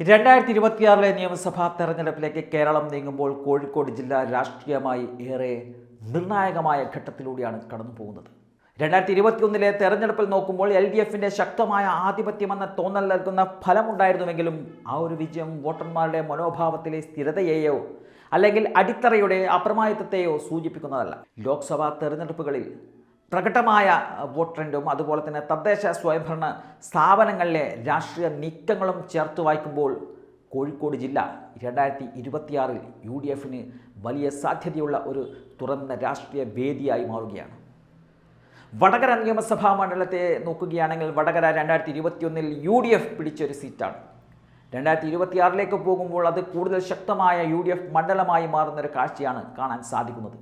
രണ്ടായിരത്തി ഇരുപത്തിയാറിലെ നിയമസഭാ തെരഞ്ഞെടുപ്പിലേക്ക് കേരളം നീങ്ങുമ്പോൾ കോഴിക്കോട് ജില്ല രാഷ്ട്രീയമായി ഏറെ നിർണായകമായ ഘട്ടത്തിലൂടെയാണ് കടന്നു പോകുന്നത് രണ്ടായിരത്തി ഇരുപത്തിയൊന്നിലെ തെരഞ്ഞെടുപ്പിൽ നോക്കുമ്പോൾ എൽ ഡി എഫിന്റെ ശക്തമായ ആധിപത്യമെന്ന തോന്നൽ നൽകുന്ന ഫലമുണ്ടായിരുന്നുവെങ്കിലും ആ ഒരു വിജയം വോട്ടർമാരുടെ മനോഭാവത്തിലെ സ്ഥിരതയെയോ അല്ലെങ്കിൽ അടിത്തറയുടെ അപ്രമാദിത്വത്തെയോ സൂചിപ്പിക്കുന്നതല്ല. ലോക്സഭാ തെരഞ്ഞെടുപ്പുകളിൽ പ്രകടമായ വോട്ട് ട്രെൻഡും അതുപോലെ തന്നെ തദ്ദേശ സ്വയംഭരണ സ്ഥാപനങ്ങളിലെ രാഷ്ട്രീയ നീക്കങ്ങളും ചേർത്ത് വായിക്കുമ്പോൾ കോഴിക്കോട് ജില്ല രണ്ടായിരത്തി ഇരുപത്തിയാറിൽ യു ഡി എഫിന് വലിയ സാധ്യതയുള്ള ഒരു തുറന്ന രാഷ്ട്രീയ വേദിയായി മാറുകയാണ്. വടകര നിയമസഭാ മണ്ഡലത്തെ നോക്കുകയാണെങ്കിൽ വടകര രണ്ടായിരത്തി ഇരുപത്തിയൊന്നിൽ യു ഡി എഫ് പിടിച്ചൊരു സീറ്റാണ്. രണ്ടായിരത്തി ഇരുപത്തിയാറിലേക്ക് പോകുമ്പോൾ അത് കൂടുതൽ ശക്തമായ യു ഡി എഫ് മണ്ഡലമായി മാറുന്നൊരു കാഴ്ചയാണ് കാണാൻ സാധിക്കുന്നത്.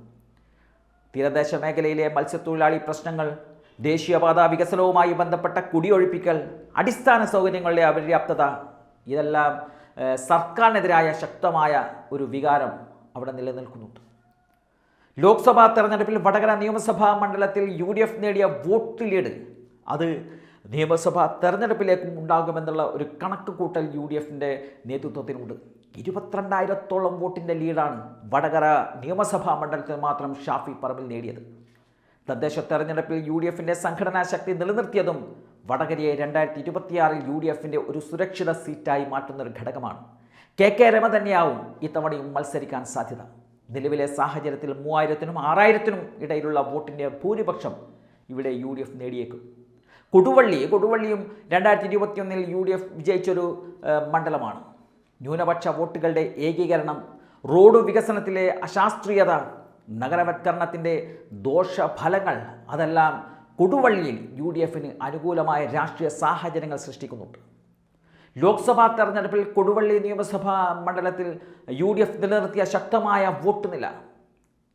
തീരദേശ മേഖലയിലെ മത്സ്യത്തൊഴിലാളി പ്രശ്നങ്ങൾ ദേശീയപാത വികസനവുമായി ബന്ധപ്പെട്ട കുടിയൊഴിപ്പിക്കൽ അടിസ്ഥാന സൗകര്യങ്ങളുടെ അപര്യാപ്തത ഇതെല്ലാം സർക്കാരിനെതിരായ ശക്തമായ ഒരു വികാരം അവിടെ നിലനിൽക്കുന്നുണ്ട്. ലോക്സഭാ തെരഞ്ഞെടുപ്പിൽ വടകര നിയമസഭാ മണ്ഡലത്തിൽ യു ഡി എഫ് നേടിയ വോട്ട് ലീഡ് അത് നിയമസഭാ തെരഞ്ഞെടുപ്പിലേക്കും ഉണ്ടാകുമെന്നുള്ള ഒരു കണക്ക് കൂട്ടൽ യു ഡി എഫിന്റെ നേതൃത്വത്തിനുണ്ട്. ഇരുപത്തിരണ്ടായിരത്തോളം വോട്ടിന്റെ ലീഡാണ് വടകര നിയമസഭാ മണ്ഡലത്തിൽ മാത്രം ഷാഫി പറമ്പിൽ നേടിയത്. തദ്ദേശ തെരഞ്ഞെടുപ്പിൽ യു ഡി എഫിന്റെ സംഘടനാ ശക്തി നിലനിർത്തിയതും വടകരയെ രണ്ടായിരത്തി ഇരുപത്തിയാറിൽ യു ഡി എഫിന്റെ ഒരു സുരക്ഷിത സീറ്റായി മാറ്റുന്ന ഒരു ഘടകമാണ്. കെ കെ രമ തന്നെയാവും ഇത്തവണയും മത്സരിക്കാൻ സാധ്യത. നിലവിലെ സാഹചര്യത്തിൽ മൂവായിരത്തിനും ആറായിരത്തിനും ഇടയിലുള്ള വോട്ടിന്റെ ഭൂരിപക്ഷം ഇവിടെ യു ഡി എഫ് നേടിയേക്കും. കൊടുവള്ളി കൊടുവള്ളിയും രണ്ടായിരത്തി ഇരുപത്തിയൊന്നിൽ യു ഡി എഫ് വിജയിച്ചൊരു മണ്ഡലമാണ്. ന്യൂനപക്ഷ വോട്ടുകളുടെ ഏകീകരണം റോഡ് വികസനത്തിലെ അശാസ്ത്രീയത നഗരവത്കരണത്തിന്റെ ദോഷഫലങ്ങൾ അതെല്ലാം കൊടുവള്ളിയിൽ യു ഡി എഫിന് അനുകൂലമായ രാഷ്ട്രീയ സാഹചര്യങ്ങൾ സൃഷ്ടിക്കുന്നുണ്ട്. ലോക്സഭാ തെരഞ്ഞെടുപ്പിൽ കൊടുവള്ളി നിയമസഭാ മണ്ഡലത്തിൽ യു ഡി എഫ് നിലനിർത്തിയ ശക്തമായ വോട്ട് നില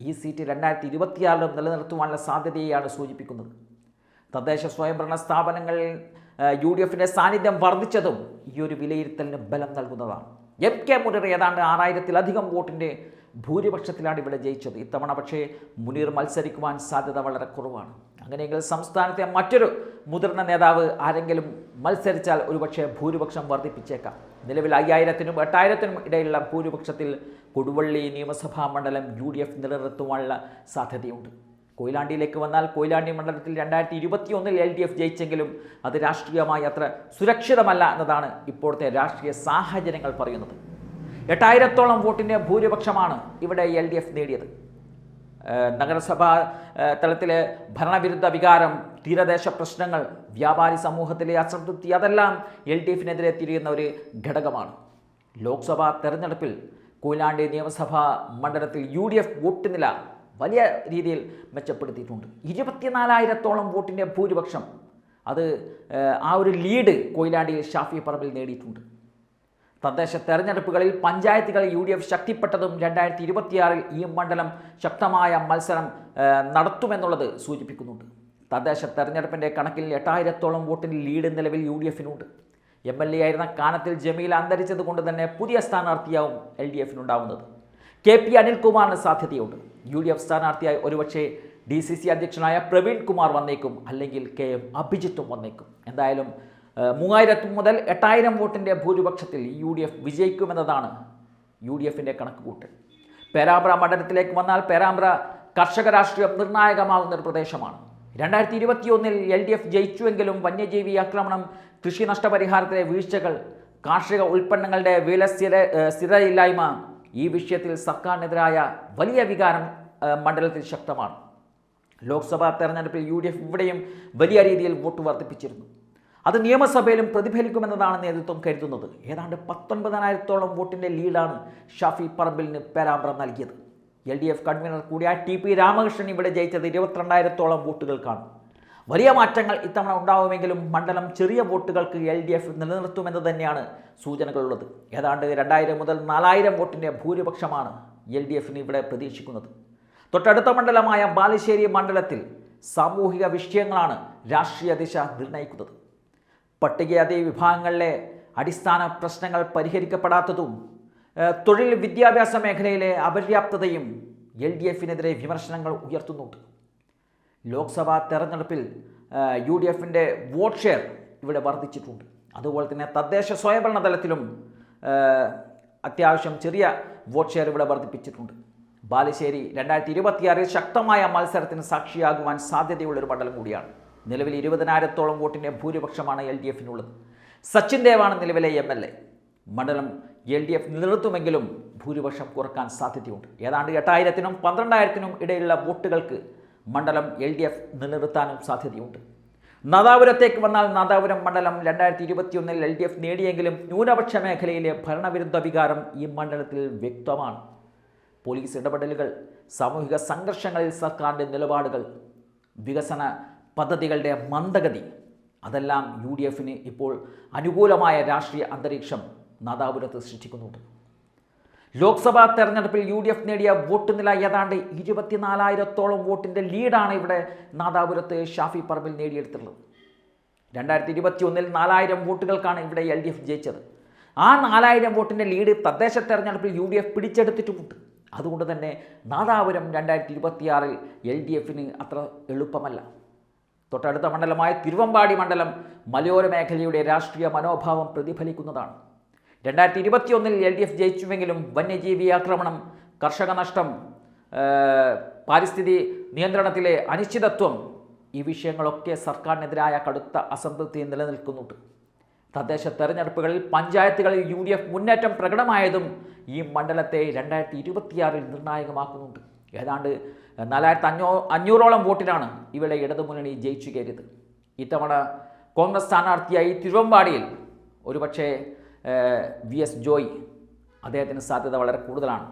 ഈ സീറ്റ് രണ്ടായിരത്തി ഇരുപത്തിയാറിലും നിലനിർത്തുവാനുള്ള സാധ്യതയെയാണ് സൂചിപ്പിക്കുന്നത്. തദ്ദേശ സ്വയംഭരണ സ്ഥാപനങ്ങളിൽ യു ഡി എഫിന്റെ സാന്നിധ്യം വർദ്ധിച്ചതും ഈ ഒരു വിലയിരുത്തലിന് ബലം നൽകുന്നതാണ്. എം കെ മുനീർ ഏതാണ്ട് ആറായിരത്തിലധികം വോട്ടിന്റെ ഭൂരിപക്ഷത്തിലാണ് ഇവിടെ ജയിച്ചത്. ഇത്തവണ പക്ഷേ മുനീർ മത്സരിക്കുവാൻ സാധ്യത വളരെ കുറവാണ്. അങ്ങനെയെങ്കിൽ സംസ്ഥാനത്തെ മറ്റൊരു മുതിർന്ന നേതാവ് ആരെങ്കിലും മത്സരിച്ചാൽ ഒരുപക്ഷെ ഭൂരിപക്ഷം വർദ്ധിപ്പിച്ചേക്കാം. നിലവിൽ അയ്യായിരത്തിനും എട്ടായിരത്തിനും ഇടയിലുള്ള ഭൂരിപക്ഷത്തിൽ കൊടുവള്ളി നിയമസഭാ മണ്ഡലം യു ഡി എഫ് നിലനിർത്തുവാനുള്ള സാധ്യതയുണ്ട്. കൊയിലാണ്ടിയിലേക്ക് വന്നാൽ കൊയിലാണ്ടി മണ്ഡലത്തിൽ രണ്ടായിരത്തി ഇരുപത്തി ഒന്നിൽ എൽ ഡി എഫ് ജയിച്ചെങ്കിലും അത് രാഷ്ട്രീയമായി അത്ര സുരക്ഷിതമല്ല എന്നതാണ് ഇപ്പോഴത്തെ രാഷ്ട്രീയ സാഹചര്യങ്ങൾ പറയുന്നത്. എട്ടായിരത്തോളം വോട്ടിന്റെ ഭൂരിപക്ഷമാണ് ഇവിടെ എൽ ഡി എഫ് നേടിയത് നഗരസഭാ തലത്തിലെ ഭരണവിരുദ്ധ വികാരം തീരദേശ പ്രശ്നങ്ങൾ വ്യാപാരി സമൂഹത്തിലെ അസംതൃപ്തി അതെല്ലാം എൽ ഡി എഫിനെതിരെ തിരിയുന്ന ഒരു ഘടകമാണ്. ലോക്സഭാ തെരഞ്ഞെടുപ്പിൽ കൊയിലാണ്ടി നിയമസഭാ മണ്ഡലത്തിൽ യു ഡി എഫ് വോട്ട് നില വലിയ രീതിയിൽ മെച്ചപ്പെടുത്തിയിട്ടുണ്ട്. ഇരുപത്തിനാലായിരത്തോളം വോട്ടിന്റെ ഭൂരിപക്ഷം അത് ആ ഒരു ലീഡ് കൊയിലാണ്ടിയിൽ ഷാഫി പറമ്പിൽ നേടിയിട്ടുണ്ട്. തദ്ദേശ തെരഞ്ഞെടുപ്പുകളിൽ പഞ്ചായത്തുകൾ യു ഡി എഫ് ശക്തിപ്പെട്ടതും രണ്ടായിരത്തി ഇരുപത്തിയാറിൽ ഈ മണ്ഡലം ശക്തമായ മത്സരം നടത്തുമെന്നുള്ളത് സൂചിപ്പിക്കുന്നുണ്ട്. തദ്ദേശ തെരഞ്ഞെടുപ്പിന്റെ കണക്കിൽ എട്ടായിരത്തോളം വോട്ടിന് ലീഡ് നിലവിൽ യു ഡി എഫിനുണ്ട് എം എൽ എ ആയിരുന്ന കാനത്തിൽ ജമീൽ അന്തരിച്ചത് കൊണ്ട് തന്നെ പുതിയ സ്ഥാനാർത്ഥിയാവും എൽ ഡി എഫിനുണ്ടാവുന്നത്. കെ പി അനിൽകുമാറിന് സാധ്യതയുണ്ട്. യു ഡി എഫ് സ്ഥാനാർത്ഥിയായി ഒരുപക്ഷെ ഡി സി സി അധ്യക്ഷനായ പ്രവീൺ കുമാർ വന്നേക്കും അല്ലെങ്കിൽ കെ എം അഭിജിത്തും വന്നേക്കും. എന്തായാലും മൂവായിരത്തി മൂവായിരം മുതൽ എട്ടായിരം വോട്ടിന്റെ ഭൂരിപക്ഷത്തിൽ യു ഡി എഫ് വിജയിക്കുമെന്നതാണ് യു ഡി എഫിന്റെ കണക്കുകൂട്ടൽ. പേരാമ്പ്ര മണ്ഡലത്തിലേക്ക് വന്നാൽ പേരാമ്പ്ര കർഷക രാഷ്ട്രീയം നിർണായകമാകുന്ന ഒരു പ്രദേശമാണ്. രണ്ടായിരത്തി ഇരുപത്തിയൊന്നിൽ എൽ ഡി എഫ് ജയിച്ചുവെങ്കിലും വന്യജീവി ആക്രമണം കൃഷി നഷ്ടപരിഹാരത്തിലെ വീഴ്ചകൾ കാർഷിക ഉൽപ്പന്നങ്ങളുടെ വില സ്ഥിര ഏഹ്, സ്ഥിരതയില്ലായ്മ ഈ വിഷയത്തിൽ സർക്കാരിനെതിരായ വലിയ വികാരം മണ്ഡലത്തിൽ ശക്തമാണ്. ലോക്സഭാ തെരഞ്ഞെടുപ്പിൽ യു ഡി എഫ് ഇവിടെയും വലിയ രീതിയിൽ വോട്ട് വർദ്ധിപ്പിച്ചിരുന്നു. അത് നിയമസഭയിലും പ്രതിഫലിക്കുമെന്നതാണ് നേതൃത്വം കരുതുന്നത്. ഏതാണ്ട് പത്തൊൻപതിനായിരത്തോളം വോട്ടിന്റെ ലീഡാണ് ഷാഫി പറമ്പിലിന് പേരാമ്പ്ര നൽകിയത്. എൽ ഡി എഫ് കൺവീനർ കൂടിയ ടി പി രാമകൃഷ്ണൻ ഇവിടെ ജയിച്ചത് ഇരുപത്തിരണ്ടായിരത്തോളം വോട്ടുകൾക്കാണ്. വലിയ മാറ്റങ്ങൾ ഇത്തവണ ഉണ്ടാവുമെങ്കിലും മണ്ഡലം ചെറിയ വോട്ടുകൾക്ക് എൽ ഡി എഫ് നിലനിർത്തുമെന്ന് തന്നെയാണ് സൂചനകളുള്ളത്. ഏതാണ്ട് രണ്ടായിരം മുതൽ നാലായിരം വോട്ടിന്റെ ഭൂരിപക്ഷമാണ് എൽ ഡി എഫിന് ഇവിടെ പ്രതീക്ഷിക്കുന്നത്. തൊട്ടടുത്ത മണ്ഡലമായ ബാലുശ്ശേരി മണ്ഡലത്തിൽ സാമൂഹിക വിഷയങ്ങളാണ് രാഷ്ട്രീയ ദിശ നിർണയിക്കുന്നത്. പട്ടികജാതി വിഭാഗങ്ങളിലെ അടിസ്ഥാന പ്രശ്നങ്ങൾ പരിഹരിക്കപ്പെടാത്തതും തൊഴിൽ വിദ്യാഭ്യാസ മേഖലയിലെ അപര്യാപ്തതയും എൽ ഡി എഫിനെതിരെ വിമർശനങ്ങൾ ഉയർത്തുന്നുണ്ട്. ലോക്സഭാ തെരഞ്ഞെടുപ്പിൽ യു ഡി എഫിന്റെ വോട്ട് ഷെയർ ഇവിടെ വർദ്ധിച്ചിട്ടുണ്ട്. അതുപോലെ തന്നെ തദ്ദേശ സ്വയംഭരണ തലത്തിലും അത്യാവശ്യം ചെറിയ വോട്ട് ഷെയർ ഇവിടെ വർദ്ധിപ്പിച്ചിട്ടുണ്ട്. ബാലുശ്ശേരി രണ്ടായിരത്തി ഇരുപത്തിയാറിൽ ശക്തമായ മത്സരത്തിന് സാക്ഷിയാകുവാൻ സാധ്യതയുള്ളൊരു മണ്ഡലം കൂടിയാണ്. നിലവിൽ ഇരുപതിനായിരത്തോളം വോട്ടിന്റെ ഭൂരിപക്ഷമാണ് എൽ ഡി എഫിനുള്ളത്. സച്ചിൻ ദേവാണ് നിലവിലെ എം എൽ എ. മണ്ഡലം എൽ ഡി എഫ് നിലനിർത്തുമെങ്കിലും ഭൂരിപക്ഷം കുറയ്ക്കാൻ സാധ്യതയുണ്ട്. ഏതാണ്ട് എട്ടായിരത്തിനും പന്ത്രണ്ടായിരത്തിനും ഇടയിലുള്ള വോട്ടുകൾക്ക് മണ്ഡലം എൽ ഡി എഫ് നിലനിർത്താനും സാധ്യതയുണ്ട്. നാദാപുരത്തേക്ക് വന്നാൽ നാദാപുരം മണ്ഡലം രണ്ടായിരത്തി ഇരുപത്തിയൊന്നിൽ എൽ ഡി എഫ് നേടിയെങ്കിലും ന്യൂനപക്ഷ മേഖലയിലെ ഭരണവിരുദ്ധ വികാരം ഈ മണ്ഡലത്തിൽ വ്യക്തമാണ്. പോലീസ് ഇടപെടലുകൾ സാമൂഹിക സംഘർഷങ്ങളിൽ സർക്കാരിന്റെ നിലപാടുകൾ വികസന പദ്ധതികളുടെ മന്ദഗതി അതെല്ലാം യു ഡി എഫിന് ഇപ്പോൾ അനുകൂലമായ രാഷ്ട്രീയ അന്തരീക്ഷം നാദാപുരത്ത് സൃഷ്ടിക്കുന്നുണ്ട്. ലോക്സഭാ തെരഞ്ഞെടുപ്പിൽ യു ഡി എഫ് നേടിയ വോട്ട് നില ഏതാണ്ട് ഇരുപത്തിനാലായിരത്തോളം വോട്ടിന്റെ ലീഡാണ് ഇവിടെ നാദാപുരത്ത് ഷാഫി പറമ്പിൽ നേടിയെടുത്തിട്ടുള്ളത്. രണ്ടായിരത്തി ഇരുപത്തി ഒന്നിൽ നാലായിരം വോട്ടുകൾക്കാണ് ഇവിടെ എൽ ഡി എഫ് ജയിച്ചത്. ആ നാലായിരം വോട്ടിന്റെ ലീഡ് തദ്ദേശ തെരഞ്ഞെടുപ്പിൽ യു ഡി എഫ് പിടിച്ചെടുത്തിട്ടുമുണ്ട്. അതുകൊണ്ട് തന്നെ നാദാപുരം രണ്ടായിരത്തി ഇരുപത്തിയാറിൽ എൽ ഡി എഫിന് അത്ര എളുപ്പമല്ല. തൊട്ടടുത്ത മണ്ഡലമായ തിരുവമ്പാടി മണ്ഡലം മലയോര മേഖലയുടെ രാഷ്ട്രീയ മനോഭാവം പ്രതിഫലിക്കുന്നതാണ്. രണ്ടായിരത്തി ഇരുപത്തിയൊന്നിൽ എൽ ഡി എഫ് ജയിച്ചുവെങ്കിലും വന്യജീവി ആക്രമണം കർഷക നഷ്ടം പാരിസ്ഥിതി നിയന്ത്രണത്തിലെ അനിശ്ചിതത്വം ഈ വിഷയങ്ങളൊക്കെ സർക്കാരിനെതിരായ കടുത്ത അസംതൃപ്തി നിലനിൽക്കുന്നുണ്ട്. തദ്ദേശ തെരഞ്ഞെടുപ്പുകളിൽ പഞ്ചായത്തുകളിൽ യു ഡി എഫ് മുന്നേറ്റം പ്രകടമായതും ഈ മണ്ഡലത്തെ രണ്ടായിരത്തി ഇരുപത്തിയാറിൽ നിർണായകമാക്കുന്നുണ്ട്. ഏതാണ്ട് നാലായിരത്തി അഞ്ഞൂ അഞ്ഞൂറോളം വോട്ടിനാണ് ഇവിടെ ഇടതുമുന്നണി ജയിച്ചു കയറിയത്. ഇത്തവണ കോൺഗ്രസ് സ്ഥാനാർത്ഥിയായി തിരുവമ്പാടിയിൽ ഒരുപക്ഷേ വി എസ് ജോയ് അദ്ദേഹത്തിന് സാധ്യത വളരെ കൂടുതലാണ്.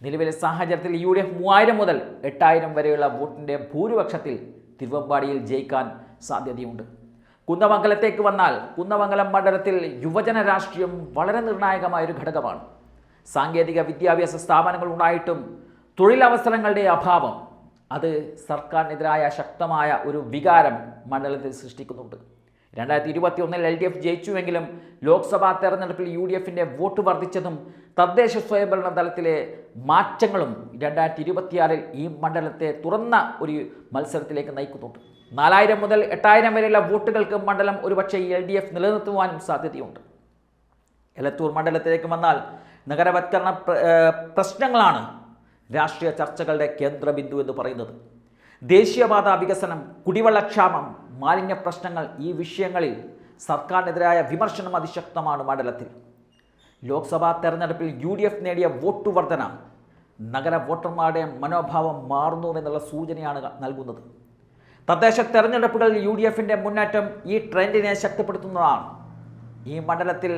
നിലവിലെ സാഹചര്യത്തിൽ യു ഡി എഫ് മൂവായിരം മുതൽ എട്ടായിരം വരെയുള്ള വോട്ടിന്റെ ഭൂരിപക്ഷത്തിൽ തിരുവമ്പാടിയിൽ ജയിക്കാൻ സാധ്യതയുണ്ട്. കുന്നമംഗലത്തേക്ക് വന്നാൽ കുന്നമംഗലം മണ്ഡലത്തിൽ യുവജന രാഷ്ട്രീയം വളരെ നിർണായകമായ ഒരു ഘടകമാണ്. സാങ്കേതിക വിദ്യാഭ്യാസ സ്ഥാപനങ്ങൾ ഉണ്ടായിട്ടും തൊഴിലവസരങ്ങളുടെ അഭാവം അത് സർക്കാരിനെതിരായ ശക്തമായ ഒരു വികാരം മണ്ഡലത്തിൽ സൃഷ്ടിക്കുന്നുണ്ട്. രണ്ടായിരത്തി ഇരുപത്തി ഒന്നിൽ എൽ ഡി എഫ് ജയിച്ചുവെങ്കിലും ലോക്സഭാ തെരഞ്ഞെടുപ്പിൽ യു ഡി എഫിന്റെ വോട്ട് വർദ്ധിച്ചതും തദ്ദേശ സ്വയംഭരണ തലത്തിലെ മാറ്റങ്ങളും രണ്ടായിരത്തി ഇരുപത്തിയാറിൽ ഈ മണ്ഡലത്തെ തുറന്ന ഒരു മത്സരത്തിലേക്ക് നയിക്കുന്നുണ്ട്. നാലായിരം മുതൽ എട്ടായിരം വരെയുള്ള വോട്ടുകൾക്ക് മണ്ഡലം ഒരുപക്ഷെ എൽ ഡി എഫ് നിലനിർത്തുവാനും സാധ്യതയുണ്ട്. എലത്തൂർ മണ്ഡലത്തിലേക്ക് വന്നാൽ നഗരവത്കരണ പ്രശ്നങ്ങളാണ് രാഷ്ട്രീയ ചർച്ചകളുടെ കേന്ദ്രബിന്ദു എന്ന് പറയുന്നത്. ദേശീയപാത വികസനം കുടിവെള്ളക്ഷാമം മാലിന്യ പ്രശ്നങ്ങൾ ഈ വിഷയങ്ങളിൽ സർക്കാരിനെതിരായ വിമർശനം അതിശക്തമാണ് മണ്ഡലത്തിൽ. ലോക്സഭാ തെരഞ്ഞെടുപ്പിൽ യു ഡി എഫ് നേടിയ വോട്ട് വർധന നഗര വോട്ടർമാരുടെ മനോഭാവം മാറുന്നു എന്നുള്ള സൂചനയാണ് നൽകുന്നത്. തദ്ദേശ തെരഞ്ഞെടുപ്പുകളിൽ യു ഡി എഫിന്റെ മുന്നേറ്റം ഈ ട്രെൻഡിനെ ശക്തിപ്പെടുത്തുന്നതാണ്. ഈ മണ്ഡലത്തിൽ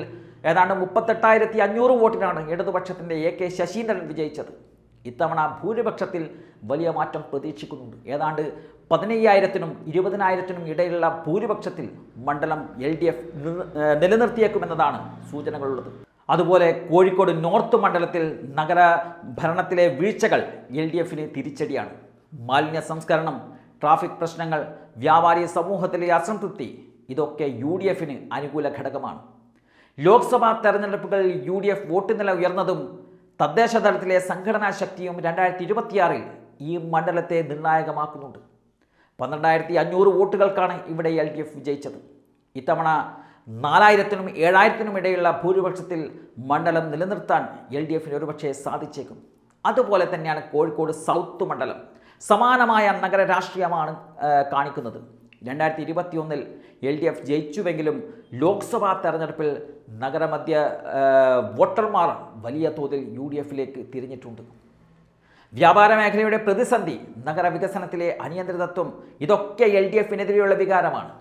ഏതാണ്ട് മുപ്പത്തെട്ടായിരത്തി അഞ്ഞൂറ് വോട്ടിനാണ് ഇടതുപക്ഷത്തിന്റെ എ കെ ശശീന്ദ്രൻ വിജയിച്ചത്. ഇത്തവണ ഭൂരിപക്ഷത്തിൽ വലിയ മാറ്റം പ്രതീക്ഷിക്കുന്നുണ്ട്. ഏതാണ്ട് പതിനയ്യായിരത്തിനും ഇരുപതിനായിരത്തിനും ഇടയിലുള്ള ഭൂരിപക്ഷത്തിൽ മണ്ഡലം എൽ ഡി എഫ് നിലനിർത്തിയേക്കുമെന്നതാണ് സൂചനകളുള്ളത്. അതുപോലെ കോഴിക്കോട് നോർത്ത് മണ്ഡലത്തിൽ നഗര ഭരണത്തിലെ വീഴ്ചകൾ എൽ ഡി എഫിന് തിരിച്ചടിയാണ്. മാലിന്യ സംസ്കരണം ട്രാഫിക് പ്രശ്നങ്ങൾ വ്യാപാരി സമൂഹത്തിലെ അസംതൃപ്തി ഇതൊക്കെ യു ഡി എഫിന് അനുകൂല ഘടകമാണ്. ലോക്സഭാ തെരഞ്ഞെടുപ്പുകളിൽ യു ഡി എഫ് വോട്ട് നില ഉയർന്നതും തദ്ദേശ തലത്തിലെ സംഘടനാ ശക്തിയും രണ്ടായിരത്തി ഇരുപത്തിയാറിൽ ഈ മണ്ഡലത്തെ നിർണായകമാക്കുന്നുണ്ട്. പന്ത്രണ്ടായിരത്തി അഞ്ഞൂറ് വോട്ടുകൾക്കാണ് ഇവിടെ എൽ ഡി എഫ് വിജയിച്ചത്. ഇത്തവണ നാലായിരത്തിനും ഏഴായിരത്തിനും ഇടയിലുള്ള ഭൂരിപക്ഷത്തിൽ മണ്ഡലം നിലനിർത്താൻ എൽ ഡി എഫിന് ഒരുപക്ഷെ സാധിച്ചേക്കും. അതുപോലെ തന്നെയാണ് കോഴിക്കോട് സൗത്ത് മണ്ഡലം. സമാനമായ നഗര രാഷ്ട്രീയമാണ് കാണിക്കുന്നത്. രണ്ടായിരത്തി ഇരുപത്തി ഒന്നിൽ എൽ ഡി എഫ് ജയിച്ചുവെങ്കിലും ലോക്സഭാ തെരഞ്ഞെടുപ്പിൽ നഗരമധ്യ വോട്ടർമാർ വലിയ തോതിൽ യു ഡി എഫിലേക്ക് തിരിഞ്ഞിട്ടുണ്ട്. വ്യാപാര മേഖലയുടെ പ്രതിസന്ധി നഗരവികസനത്തിലെ അനിയന്ത്രിതത്വം ഇതൊക്കെ എൽ ഡി എഫിനെതിരെയുള്ള വികാരമാണ്.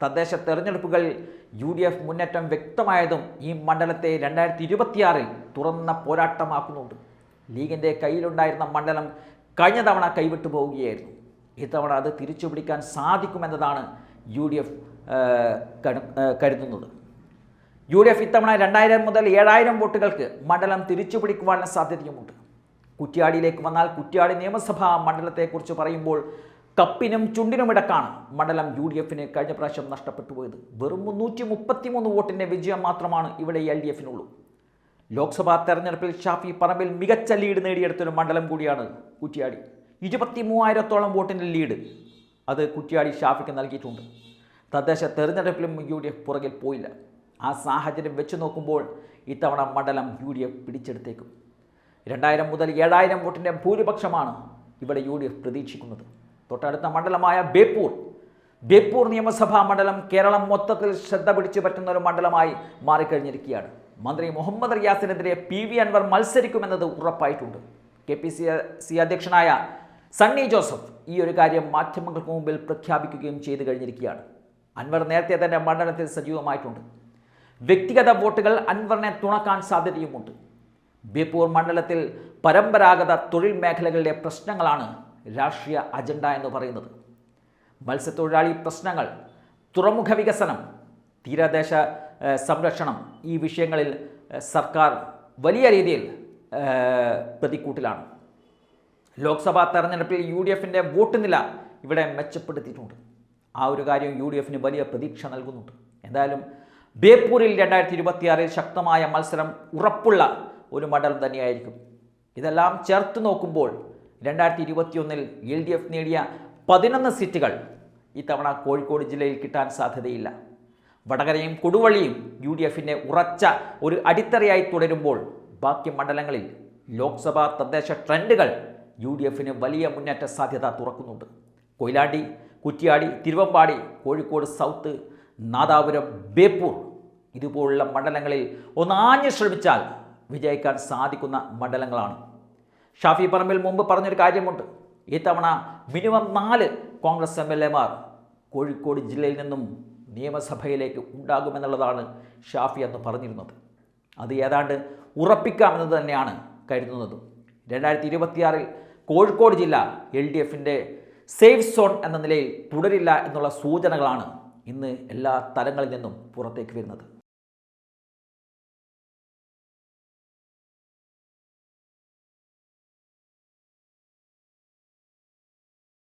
തദ്ദേശ തെരഞ്ഞെടുപ്പുകളിൽ യു ഡി എഫ് മുന്നേറ്റം വ്യക്തമായതും ഈ മണ്ഡലത്തെ രണ്ടായിരത്തി ഇരുപത്തിയാറിൽ തുറന്ന പോരാട്ടമാക്കുന്നുണ്ട്. ലീഗിന്റെ കയ്യിലുണ്ടായിരുന്ന മണ്ഡലം കഴിഞ്ഞ തവണ കൈവിട്ടു പോവുകയായിരുന്നു. ഇത്തവണ അത് തിരിച്ചുപിടിക്കാൻ സാധിക്കുമെന്നതാണ് യു ഡി എഫ് കരുതുന്നത്. യു ഡി എഫ് ഇത്തവണ രണ്ടായിരം മുതൽ ഏഴായിരം വോട്ടുകൾക്ക് മണ്ഡലം തിരിച്ചുപിടിക്കുവാനുള്ള സാധ്യതയുമുണ്ട്. കുറ്റ്യാടിയിലേക്ക് വന്നാൽ കുറ്റ്യാടി നിയമസഭാ മണ്ഡലത്തെക്കുറിച്ച് പറയുമ്പോൾ കപ്പിനും ചുണ്ടിനുമിടക്കാണ് മണ്ഡലം യു ഡി എഫിന് കഴിഞ്ഞ പ്രാവശ്യം നഷ്ടപ്പെട്ടു പോയത് വെറും മുന്നൂറ്റി മുപ്പത്തിമൂന്ന് വോട്ടിന്റെ വിജയം മാത്രമാണ് ഇവിടെ എൽ ഡി എഫിനുള്ളൂ ലോക്സഭാ തെരഞ്ഞെടുപ്പിൽ ഷാഫി പറമ്പിൽ മികച്ച ലീഡ് നേടിയെടുത്തൊരു മണ്ഡലം കൂടിയാണ് കുറ്റ്യാടി. ഇരുപത്തി മൂവായിരത്തോളം വോട്ടിന്റെ ലീഡ് അത് കുറ്റ്യാടി ഷാഫിക്ക് നൽകിയിട്ടുണ്ട്. തദ്ദേശ തെരഞ്ഞെടുപ്പിലും യു ഡി എഫ് പുറകിൽ പോയില്ല. ആ സാഹചര്യം വെച്ച് നോക്കുമ്പോൾ ഇത്തവണ മണ്ഡലം യു ഡി എഫ് പിടിച്ചെടുത്തേക്കും. രണ്ടായിരം മുതൽ ഏഴായിരം വോട്ടിന്റെ ഭൂരിപക്ഷമാണ് ഇവിടെ യു ഡി എഫ് പ്രതീക്ഷിക്കുന്നത്. തൊട്ടടുത്ത മണ്ഡലമായ ബേപ്പൂർ ബേപ്പൂർ നിയമസഭാ മണ്ഡലം കേരളം മൊത്തത്തിൽ ശ്രദ്ധ പിടിച്ചു പറ്റുന്ന ഒരു മണ്ഡലമായി മാറിക്കഴിഞ്ഞിരിക്കുകയാണ്. മന്ത്രി മുഹമ്മദ് റിയാസിനെതിരെ പി വി അൻവർ മത്സരിക്കുമെന്നത് ഉറപ്പായിട്ടുണ്ട്. കെ പി സി സി അധ്യക്ഷനായ സണ്ണി ജോസഫ് ഈ ഒരു കാര്യം മാധ്യമങ്ങൾക്ക് മുമ്പിൽ പ്രഖ്യാപിക്കുകയും ചെയ്തു കഴിഞ്ഞിരിക്കുകയാണ്. അൻവർ നേരത്തെ തന്നെ മണ്ഡലത്തിൽ സജീവമായിട്ടുണ്ട്. വ്യക്തിഗത വോട്ടുകൾ അൻവറിനെ തുണക്കാൻ സാധ്യതയുമുണ്ട്. ബേപ്പൂർ മണ്ഡലത്തിൽ പരമ്പരാഗത തൊഴിൽ മേഖലകളിലെ പ്രശ്നങ്ങളാണ് രാഷ്ട്രീയ അജണ്ട എന്ന് പറയുന്നത്. മത്സ്യത്തൊഴിലാളി പ്രശ്നങ്ങൾ തുറമുഖ വികസനം തീരദേശ സംരക്ഷണം ഈ വിഷയങ്ങളിൽ സർക്കാർ വലിയ രീതിയിൽ പ്രതിക്കൂട്ടിലാണ്. ലോക്സഭാ തെരഞ്ഞെടുപ്പിൽ യു ഡി എഫിന്റെ വോട്ട് നില ഇവിടെ മെച്ചപ്പെടുത്തിയിട്ടുണ്ട്. ആ ഒരു കാര്യം യു ഡി എഫിന് വലിയ പ്രതീക്ഷ നൽകുന്നുണ്ട്. എന്തായാലും ബേപ്പൂരിൽ രണ്ടായിരത്തി ഇരുപത്തിയാറിൽ ശക്തമായ മത്സരം ഉറപ്പുള്ള ഒരു മണ്ഡലം തന്നെയായിരിക്കും. ഇതെല്ലാം ചേർത്ത് നോക്കുമ്പോൾ രണ്ടായിരത്തി ഇരുപത്തിയൊന്നിൽ എൽ ഡി എഫ് നേടിയ പതിനൊന്ന് സീറ്റുകൾ ഇത്തവണ കോഴിക്കോട് ജില്ലയിൽ കിട്ടാൻ സാധ്യതയില്ല. വടകരയും കൊടുവള്ളിയും യു ഡി എഫിന്റെ ഉറച്ച ഒരു അടിത്തറയായി തുടരുമ്പോൾ ബാക്കി മണ്ഡലങ്ങളിൽ ലോക്സഭാ തദ്ദേശ ട്രെൻഡുകൾ യു ഡി എഫിന് വലിയ മുന്നേറ്റ സാധ്യത തുറക്കുന്നുണ്ട്. കൊയിലാണ്ടി കുറ്റിയാടി തിരുവമ്പാടി കോഴിക്കോട് സൗത്ത് നാദാപുരം ബേപ്പൂർ ഇതുപോലുള്ള മണ്ഡലങ്ങളിൽ ഒന്ന് ആഞ്ഞു ശ്രമിച്ചാൽ വിജയിക്കാൻ സാധിക്കുന്ന മണ്ഡലങ്ങളാണ്. ഷാഫി പറമ്പിൽ മുമ്പ് പറഞ്ഞൊരു കാര്യമുണ്ട്. ഇത്തവണ മിനിമം നാല് കോൺഗ്രസ് എം എൽ എമാർ കോഴിക്കോട് ജില്ലയിൽ നിന്നും നിയമസഭയിലേക്ക് ഉണ്ടാകുമെന്നുള്ളതാണ് ഷാഫി അന്ന് പറഞ്ഞിരുന്നത്. അത് ഏതാണ്ട് ഉറപ്പിക്കാമെന്നത് തന്നെയാണ് കരുതുന്നത്. രണ്ടായിരത്തി ഇരുപത്തിയാറിൽ കോഴിക്കോട് ജില്ല എൽ ഡി എഫിന്റെ സേഫ് സോൺ എന്ന നിലയിൽ തുടരില്ല എന്നുള്ള സൂചനകളാണ് ഇന്ന് എല്ലാ തലങ്ങളിൽ നിന്നും പുറത്തേക്ക് വരുന്നത്.